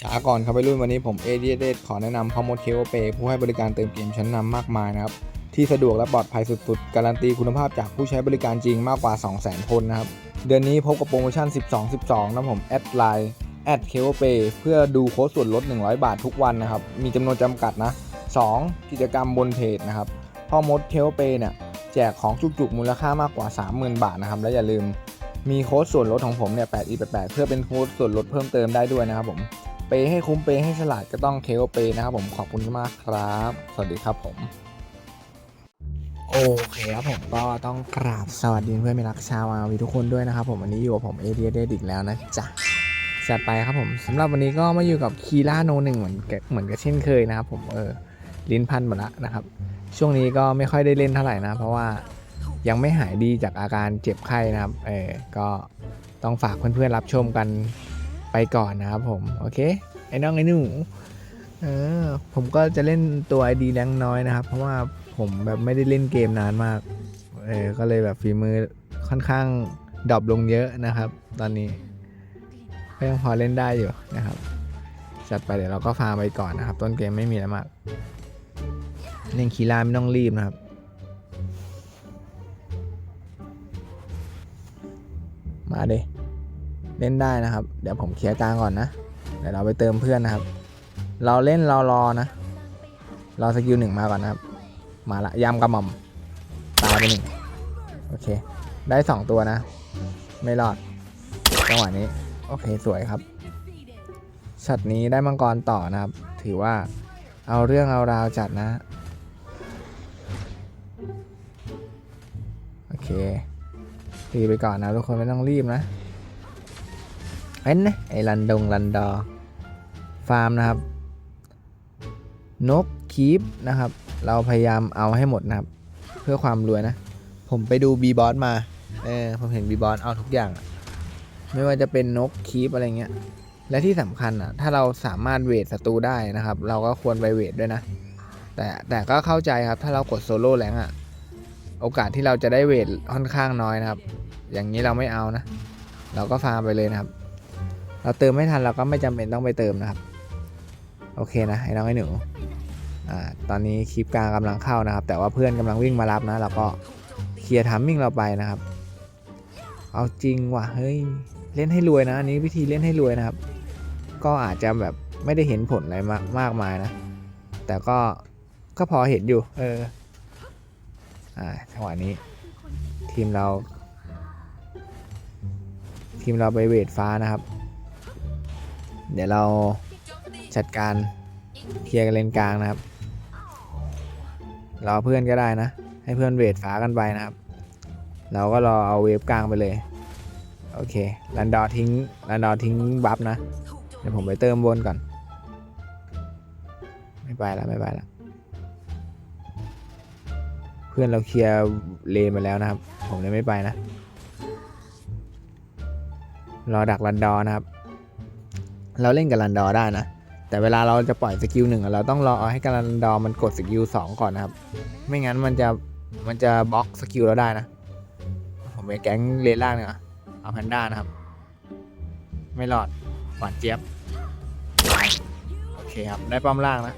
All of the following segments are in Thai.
ช้าก่อนครับไปรุ่นวันนี้ผมเอเดียเดขอแนะนำพอมดเคโอเปผู้ให้บริการเติมเกมชั้นนำมากมายนะครับ ที่สะดวกและปลอดภัยสุดๆ การันตีคุณภาพจากผู้ใช้บริการจริงมากกว่า 200,000 คนนะครับ เดือนนี้พบกับโปรโมชั่น 12 12 นะผมแอดไลน์แอดเคโอเปเพื่อดูโค้ดส่วนลด 100 บาททุกวันนะครับ มีจำนวนจำกัดนะ 2. กิจกรรมบนเพจนะครับพ่อมดเคโอเปเนี่ยแจกของจุกๆมูลค่ามากกว่า 30,000 บาทนะครับและอย่าลืมมีโค้ดส่วนลดของผมเนี่ย8 e 8 8เพื่อเป็นโค้ดส่วนลดเพิ่มเติมได้ด้วยนะครับผม เปย์ให้คุ้มเปย์ให้ฉลาดก็ต้องเคโอเปย์นะครับผมขอบคุณมากครับ สวัสดีครับผม โอเคครับผมก็ต้องกราบสวัสดีเพื่อนมิรักชาวอาวีทุกคนด้วยนะครับผมวันนี้อยู่กับผมเอเดียเดดิกแล้วนะจ๊ะจัดไปครับผมสำหรับวันนี้ก็มาอยู่กับคีล่าโนหนึ่งเหมือนกับเหมือนกับเช่นเคยนะครับผมเออลิ้นพันหมดละนะครับ ช่วงนี้ก็ไม่ค่อยได้เล่นเท่าไหร่นะ เพราะว่ายังไม่หายดีจากอาการเจ็บไข้นะครับเออก็ต้องฝากเพื่อนๆรับชมกัน ไปก่อนนะครับผม โอเค ไอ้น้องไอ้หนูเออผมก็จะเล่นตัวไอดีแรงน้อยนะครับ เพราะว่าผมแบบไม่ได้เล่นเกมนานมาก เออ ก็เลยแบบฝีมือค่อนข้างดรอปลงเยอะนะครับ ตอนนี้ก็ยังพอเล่นได้อยู่นะครับ จัดไปเดี๋ยวเราก็ฟาร์มไปก่อนนะครับ ต้นเกมไม่มีอะไรมาก เล่นคีราไม่ต้องรีบนะครับมาเด เล่นได้นะครับ เดี๋ยวผมเคลียร์กลางก่อนนะเดี๋ยวเราไปเติมเพื่อนนะครับ เราเล่นเรารอนะรอสกิลหนึ่งมาก่อนนะครับ มาละยำกระหม่อมตายไปหนึ่งโอเค ได้สองตัวนะ ไม่รอดจังหวะนี้ โอเคสวยครับช็อตนี้ได้มังกรต่อนะครับ ถือว่าเอาเรื่องเอาราวจัดนะโอเคตีไปก่อนนะทุกคนไม่ต้องรีบนะ เห็นนะไอ้ลันดงลันดอฟาร์มนะครับ นกคีปนะครับ เราพยายามเอาให้หมดนะครับ เพื่อความรวยนะ ผมไปดูบีบอสมา เออ ผมเห็นบีบอสเอาทุกอย่าง ไม่ว่าจะเป็นนกคีปอะไรเงี้ย และที่สำคัญอะ ถ้าเราสามารถเวทศัตรูได้นะครับ เราก็ควรไปเวทด้วยนะ แต่แต่ก็เข้าใจครับ ถ้าเรากดโซโล่แรงอะ โอกาสที่เราจะได้เวทค่อนข้างน้อยนะครับ อย่างนี้เราไม่เอานะ เราก็ฟาร์มไปเลยนะครับ เราเติมไม่ทันเราก็ไม่จำเป็นต้องไปเติมนะครับ โอเคนะไอ้น้องไอ้หนูอ่าตอนนี้คลิปกลางกำลังเข้านะครับ แต่ว่าเพื่อนกำลังวิ่งมารับนะเราก็เคลียร์ทัมมิ่งเราไปนะครับ เอาจริงว่ะเฮ้ยเล่นให้รวยนะอันนี้วิธีเล่นให้รวยนะครับ ก็อาจจะแบบไม่ได้เห็นผลอะไรมากมากมายนะ แต่ก็ก็พอเห็นอยู่ เอออ่าจังหวะนี้ ทีมเรา ทีมเราไปเวทฟ้านะครับ เดี๋ยวเราจัดการเคลียร์กันเลนกลางนะครับ รอเพื่อนก็ได้นะ ให้เพื่อนเวทฟ้ากันไปนะครับ เราก็รอเอาเวฟกลางไปเลย โอเครันดอร์ทิ้งรันดอร์ทิ้งบัฟนะ เดี๋ยวผมไปเติมบนก่อน ไม่ไปแล้วไม่ไปแล้ว เพื่อนเราเคลียร์เลนมาแล้วนะครับ ผมเลยไม่ไปนะ รอดักรันดอนะครับ เราเล่นกับรันดอร์ได้นะ แต่เวลาเราจะปล่อยสกิลหนึ่งเราต้องรอให้การันดอร์มันกดสกิลสองก่อนนะครับ ไม่งั้นมันจะมันจะบล็อกสกิลเราได้นะ ผมไปแก๊งเลนล่างเนี่ยเอาแพนด้านะครับ ไม่รอดหวานเจี๊ยบ โอเคครับ ได้ป้อมล่างนะ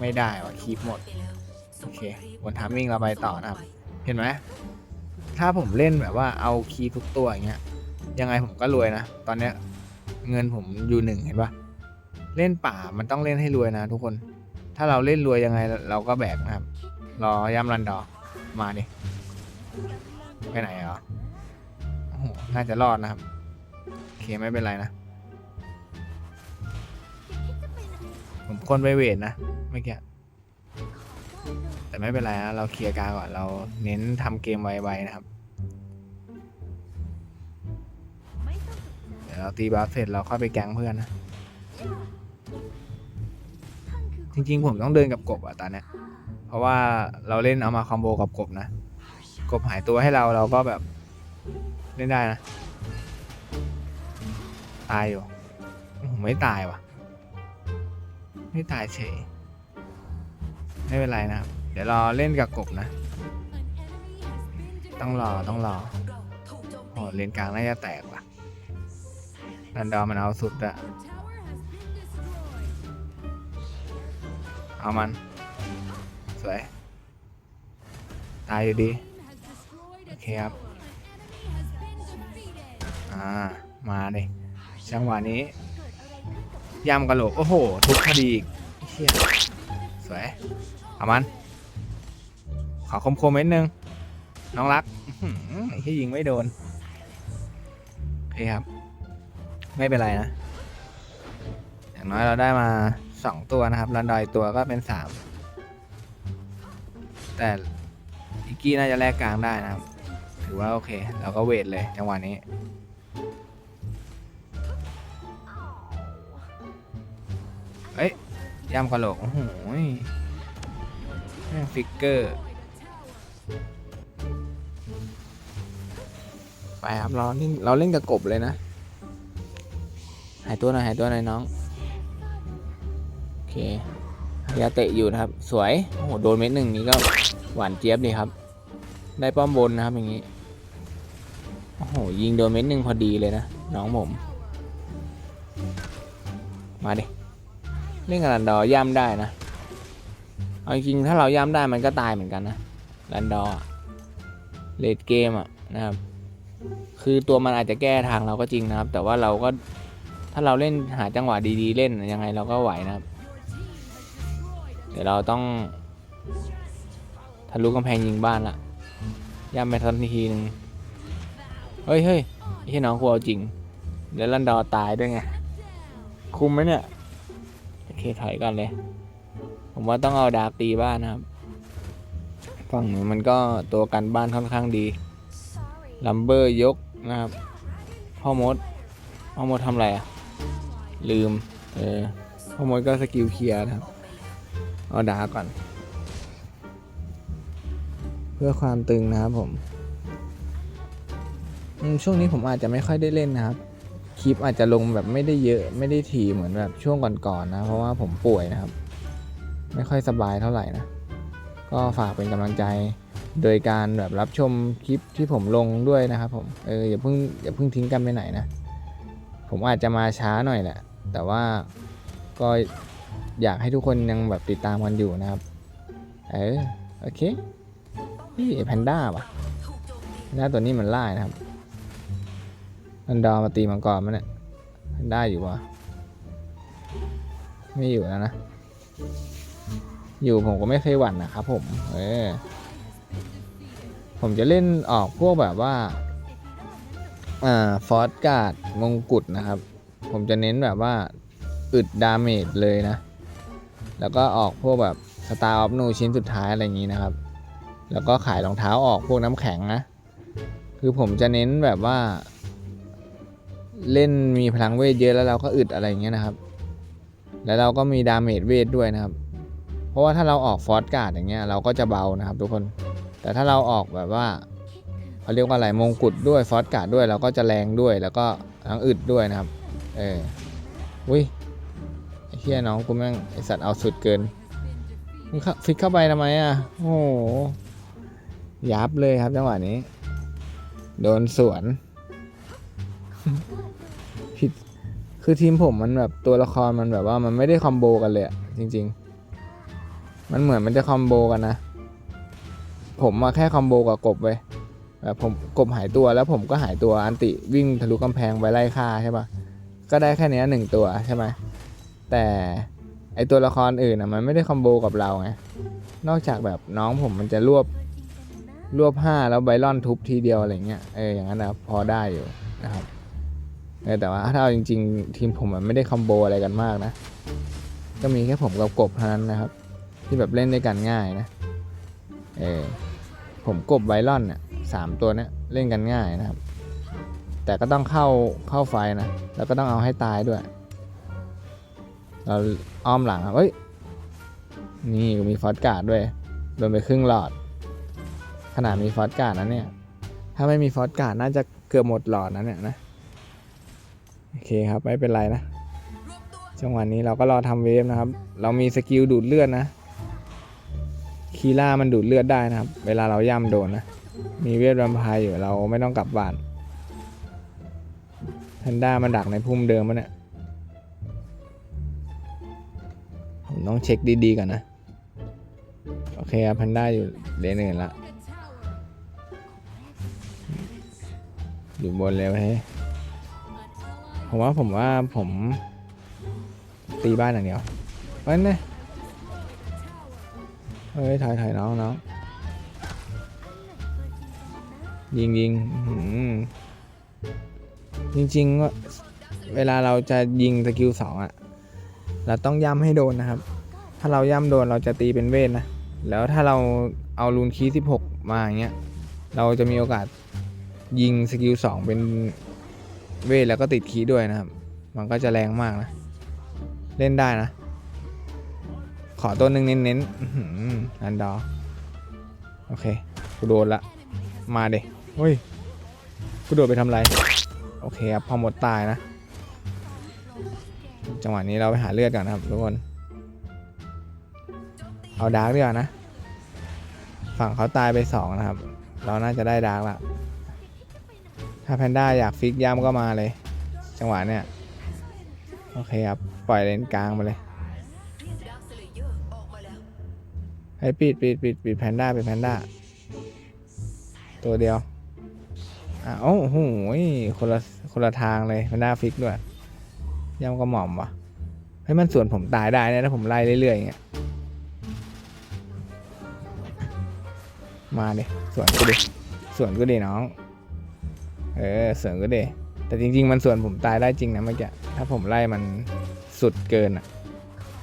ไม่ได้ว่ะคีบหมด โอเคบนทามมิ่งเราไปต่อนะครับ เห็นไหมถ้าผมเล่นแบบว่าเอาคีทุกตัวอย่างเงี้ยยังไงผมก็รวยนะ ตอนเนี้ย เงินผมอยู่หนึ่งเห็นปะเล่นป่ามันต้องเล่นให้รวยนะทุกคน ถ้าเราเล่นรวยยังไงเราก็แบกนะครับ รอย่ำรันดอมาดิไปไหนอะโอ้โหน่าจะรอดนะครับโอเคไม่เป็นไรนะ ผมคนไปเวทนะเมื่อกี้แต่ไม่เป็นไรนะเราเคลียร์กางก่อนเราเน้นทำเกมไวๆนะครับ เดี๋ยวเราตีบาสเสร็จเราค่อยไปแก๊งเพื่อนนะ จริงๆ ผมต้องเดินกับกบอะตอนเนี้ยเพราะว่าเราเล่นเอามาคอมโบกับกบนะ กบหายตัวให้เราเราก็แบบ เล่นได้นะ ตายอยู่ผมไม่ตายว่ะ ไม่ตายเฉย ไม่เป็นไรนะครับเดี๋ยวรอเล่นกับกบนะ ต้องรอต้องรอโอ้เลนกลางน่าจะแตก ดันดอมันเอาสุดอะเอามัน สวย ตายอยู่ดี โอเคครับ อ่า มาเลยจังหวะนี้ยำกระโหลก โอ้โห ทุกคดีเฮียสวย เอามัน ขอคมคมนิดนึง น้องรักเฮียยิงไม่โดน โอเคครับ ไม่เป็นไรนะ อย่างน้อยเราได้มาสองตัวนะครับรันดอยตัวก็เป็นสามแต่อีกกี้น่าจะแลกกลางได้นะครับ ถือว่าโอเค เราก็เวทเลยจังหวะนี้เอ้ยย่ำกระโหลก โอ้โหฟิกเกอร์ ไปครับ เราเล่นเราเล่นกับกบเลยนะายตัวหน่อยหายตัวหน่อยน้อง โอเคยาเตะอยู่นะครับ สวย โอ้โห โดนเม็ดหนึ่งนี้ก็หวานเจี๊ยบดีครับ ได้ป้อมบนนะครับอย่างนี้ โอ้โห ยิงโดนเม็ดหนึ่งพอดีเลยนะ น้องผม มาดิ เล่นกับรันดอย่ำได้นะ เอาจริงถ้าเราย่ำได้มันก็ตายเหมือนกันนะรันดอร์เลดเกมอะนะครับ คือตัวมันอาจจะแก้ทางเราก็จริงนะครับ แต่ว่าเราก็ ถ้าเราเล่นหาจังหวะดีๆ เล่นยังไงเราก็ไหวนะครับ เดี๋ยวเราต้องทะลุกำแพงยิงบ้านละย่ำไปทันทีหนึ่งเฮ้ยเฮ้ยไอ้ที่น้องกูเอาจริง เดี๋ยวลันดอตายด้วยไง คุมไหมเนี่ย โอเคถอยก่อนเลย ผมว่าต้องเอาดาร์กตีบ้านนะครับ ฝั่งนี้มันก็ตัวกันบ้านค่อนข้างดี ลัมเบอร์ยกนะครับ พ่อมด พ่อมดทำอะไรอะ ลืม เออพ่อมดก็สกิลเคลียร์นะครับ เอาดาก่อน เพื่อความตึงนะครับผม ช่วงนี้ผมอาจจะไม่ค่อยได้เล่นนะครับ คลิปอาจจะลงแบบไม่ได้เยอะไม่ได้ถี่เหมือนแบบช่วงก่อนๆนะ เพราะว่าผมป่วยนะครับ ไม่ค่อยสบายเท่าไหร่นะ ก็ฝากเป็นกำลังใจโดยการแบบรับชมคลิปที่ผมลงด้วยนะครับผม เอออย่าเพิ่งอย่าเพิ่งทิ้งกันไปไหนนะ ผมอาจจะมาช้าหน่อยแหละ แต่ว่าก็อยากให้ทุกคนยังแบบติดตามกันอยู่นะครับ เออโอเคนี่แพนด้าปะแพนด้าตัวนี้มันไล่นะครับมันดอมาตีมังกรมันเนี่ยแพนด้าอยู่ปะไม่อยู่แล้วนะ อยู่ผมก็ไม่เคยหวั่นนะครับผม เออ ผมจะเล่นออกพวกแบบว่า อ่า ฟอสการ์ดมงกุฎนะครับ ผมจะเน้นแบบว่าอึดดาเมจเลยนะ แล้วก็ออกพวกแบบสตาร์ออฟนูชิ้นสุดท้ายอะไรอย่างนี้นะครับ แล้วก็ขายรองเท้าออกพวกน้ำแข็งนะ คือผมจะเน้นแบบว่า เล่นมีพลังเวทเยอะแล้วเราก็อึดอะไรอย่างเงี้ยนะครับ แล้วเราก็มีดาเมจเวทด้วยนะครับ เพราะว่าถ้าเราออกฟอสการ์ดอย่างเงี้ยเราก็จะเบานะครับ ทุกคน แต่ถ้าเราออกแบบว่าเขาเรียกว่าอะไรมงกุฎด้วยฟอสการ์ดด้วยเราก็จะแรงด้วย แล้วก็ทั้งอึดด้วยนะครับ เอออุ้ยไอ้เฮียน้องกูแม่งไอสัตว์เอาสุดเกินมึงฟิกเข้าไปทำไมอะ โอ้โหยับเลยครับจังหวะนี้ โดนสวนผิดคือทีมผมมันแบบตัวละครมันแบบว่ามันไม่ได้คอมโบกันเลยอะจริง ๆ มันเหมือนมันจะคอมโบกันนะ ผมมาแค่คอมโบกับกบไปแบบผมกบหายตัวแล้วผมก็หายตัวอันติวิ่งทะลุกำแพงไปไล่ฆ่าใช่ปะ ก็ได้แค่เนี้ยหนึ่งตัวใช่ไหมแต่ไอตัวละครอื่นอะมันไม่ได้คอมโบกับเราไงนอกจากแบบน้องผมมันจะรวบรวบห้าแล้วไบรอนทุบทีเดียวอะไรเงี้ยเอออย่างนั้นนะพอได้อยู่นะครับเออแต่ว่าถ้าเอาจริง ๆ ทีมผมมันไม่ได้คอมโบอะไรกันมากนะ ก็มีแค่ผมกับกบเท่านั้นนะครับ ที่แบบเล่นด้วยกันง่ายนะเออผมกบไบรอนเนี่ยสามตัวเนี้ยเล่นกันง่ายนะครับ แต่ก็ต้องเข้าเข้าไฟนะ แล้วก็ต้องเอาให้ตายด้วย เราอ้อมหลังครับเฮ้ย นี่มีฟอสการ์ดด้วย โดนไปครึ่งหลอด ขนาดมีฟอสการ์ดนะเนี่ย ถ้าไม่มีฟอสการ์ดน่าจะเกือบหมดหลอดนะเนี่ยนะ โอเคครับไม่เป็นไรนะ จังหวะนี้เราก็รอทำเวฟนะครับ เรามีสกิลดูดเลือดนะ คีล่ามันดูดเลือดได้นะครับ เวลาเราย่ำโดนนะ มีเวทแวมไพร์อยู่เราไม่ต้องกลับบ้าน แพนด้ามันดักในพุ่มเดิมมันเนี่ยผมต้องเช็คดีๆก่อนนะ โอเคครับแพนด้าอยู่เลนอื่นละ อยู่บนเลยเฮ้ผมว่าผมว่าผมตีบ้านอย่างเดียวเอ้ยเนี่ยเฮ้ยถอยถอยน้องน้องยิงยิงอื้อหือ จริงๆก็เวลาเราจะยิงสกิลสองอะเราต้องย้ำให้โดนนะครับ ถ้าเราย่ำโดนเราจะตีเป็นเวทนะ แล้วถ้าเราเอารูนคีสิบหกมาอย่างเงี้ย เราจะมีโอกาสยิงสกิลสองเป็นเวทแล้วก็ติดคีด้วยนะครับ มันก็จะแรงมากนะ เล่นได้นะ ขอตัวหนึ่งเน้นๆอันดอ โอเค กูโดนละ มาเด็กเฮ้ย กูโดดไปทำไร โอเคครับพอหมดตายนะ จังหวะนี้เราไปหาเลือดก่อนนะครับทุกคน เอาดาร์กดีกว่านะ ฝั่งเขาตายไปสองนะครับ เราน่าจะได้ดาร์กละ ถ้าแพนด้าอยากฟิกย่ำก็มาเลย จังหวะเนี้ยโอเคครับ ปล่อยเลนกลางไปเลยให้ปิดปิดปิดปิดแพนด้าปิดแพนด้าตัวเดียวอะโอ้โหคนละ คนละทางเลยแพนด้าฟิกด้วยย่ำก็หม่อมวะให้ยมันส่วนผมตายได้นะถ้าผมไล่เรื่อยๆอย่างเงี้ยมาดิสวนกูดิสวนกูดิน้อง เออสวนกูดิแต่จริง ๆ มันสวนผมตายได้จริงนะเมื่อกี้ถ้าผมไล่มันสุดเกินอะ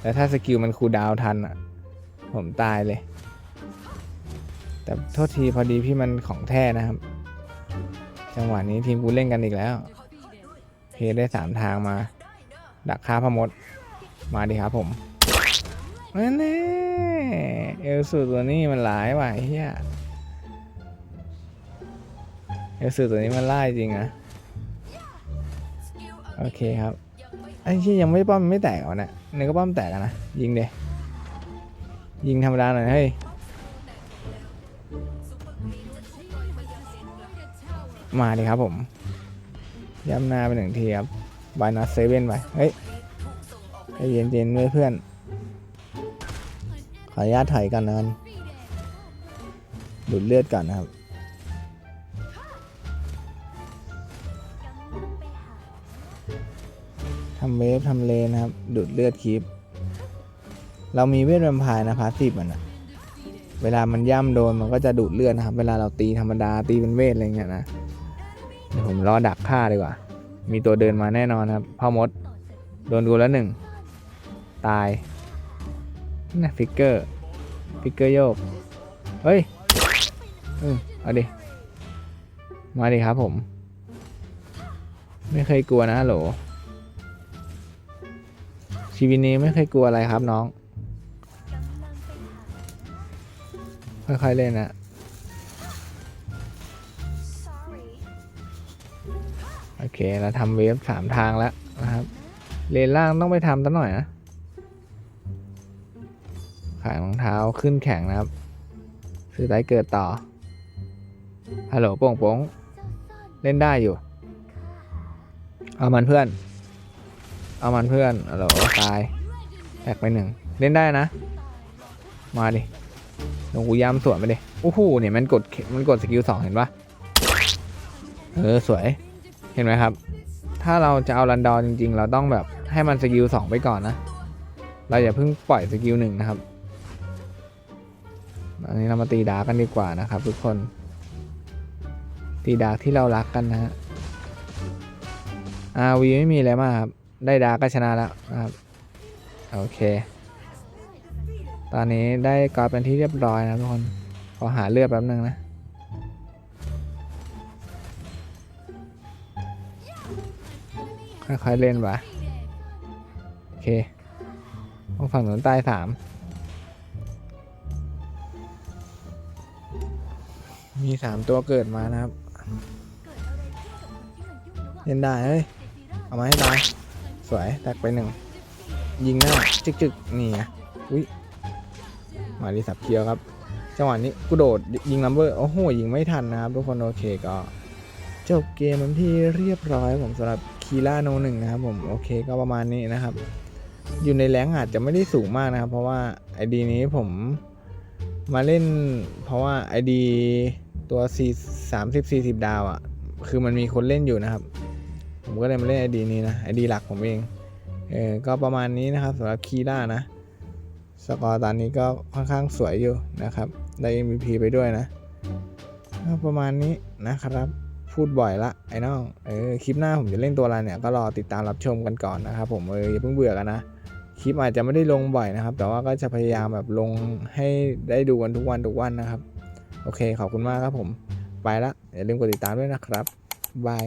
แต่ถ้าสกิลมันคูดาวทันอะ ผมตายเลย แต่โทษทีพอดีพี่มันของแท้นะครับ จังหวะนี้ทีมกูเล่นกันอีกแล้ว เพได้สามทางมา ดักฆ่าพมด มาดิครับผมนั่นแน่เอลสูตัวนี้มันหลายว่ะเฮียเอลสูตัวนี้มันไล่จริงนะโอเคครับไอ้ที่ยังไม่ป้อมไม่แตกเหรอเนี่ยนึกว่าป้อมแตกอะนะยิงเดยิงธรรมดาหน่อยเฮ้ยมาดิครับผม ย้ำหน้าไปหนึ่งทีครับบายนัสเซเว่นไปเฮ้ยใจเย็นๆด้วยเพื่อน ขออนุญาตถอยก่อนนะครับดูดเลือดก่อนนะครับทำเวฟทำเลนนะครับ ดูดเลือดคลิป เรามีเวทแวมไพร์นะพาสซีฟมันอะเวลามันย่ำโดนมันก็จะดูดเลือดนะครับ เวลาเราตีธรรมดาตีเป็นเวทอะไรเงี้ยนะ เดี๋ยวผมรอดักฆ่าดีกว่า มีตัวเดินมาแน่นอนครับพ่อมด โดนกูแล้วหนึ่ง ตายนะฟิกเกอร์ ฟิกเกอร์โยก เฮ้ยอืมเอาดิ มาดิครับผม ไม่เคยกลัวนะโหล ชีวิตนี้ไม่เคยกลัวอะไรครับน้อง ค่อยๆเล่นนะ เคเราทำเวฟสามทางแล้วนะครับ เลนล่างต้องไปทำตั้งหน่อยนะขายรองเท้าขึ้นแข่งนะครับ ซื้อไตเกิดต่อ ฮัลโหลโป่งโป่งเล่นได้อยู่ เอามันเพื่อน เอามันเพื่อนฮัลโหลตายแตกไปหนึ่ง เล่นได้นะ มาดิลงกูย้ำสวนไปดิโอ้โหเนี่ยมันกดมันกดสกิลสองเห็นปะเออ สวย เห็นไหมครับ ถ้าเราจะเอารันดอร์จริง ๆ เราต้องแบบให้มันสกิลสองไปก่อนนะ เราอย่าเพิ่งปล่อยสกิลหนึ่งนะครับ อันนี้เรามาตีดาร์กันดีกว่านะครับ ทุกคน ตีดาร์ที่เรารักกันนะฮะอาวีไม่มีอะไรมากครับ ได้ดาร์กก็ชนะแล้วนะครับ โอเค ตอนนี้ได้กอดเป็นที่เรียบร้อยนะทุกคน ขอหาเลือดแป๊บนึงนะ ค่อยๆเล่นวะโอเคต้องฝั่งหนุนใต้สามมีสามตัวเกิดมานะครับเล่นได้เฮ้ยเอามาให้ตายสวยแตกไปหนึ่งยิงหน้าจึกจึกๆนี่ไงอุ้ยมาดีสับเคียวครับ จังหวะนี้กูโดดยิงลัมเบอร์โอ้โหยิงไม่ทันนะครับทุกคนโอเคก็จบเกมที่เรียบร้อยผมสำหรับ คีล่าโนหนึ่งนะครับผมโอเคก็ประมาณนี้นะครับ อยู่ในแรงอาจจะไม่ได้สูงมากนะครับ เพราะว่าไอดีนี้ผมมาเล่น เพราะว่า ID ตัว4 30 40 ดาวอะ่ะ คือมันมีคนเล่นอยู่นะครับ ผมก็เลยมาเล่น ID นี้นะ ID หลักผมเองเออก็ประมาณนี้นะครับสำหรับคีล่านะสกอร์ตอนนี้ก็ค่อนข้างสวยอยู่นะครับ ได้ MVP ไปด้วยนะ ประมาณนี้นะครับ พูดบ่อยละไอ้น้องเออคลิปหน้าผมจะเล่นตัวอะไรเนี่ยก็รอติดตามรับชมกันก่อนนะครับผมเอออย่าเพิ่งเบื่อกันนะคลิปอาจจะไม่ได้ลงบ่อยนะครับ แต่ว่าก็จะพยายามแบบลงให้ได้ดูกันทุกวันทุกวันนะครับ โอเคขอบคุณมากครับผม ไปละอย่าลืมกดติดตามด้วยนะครับบาย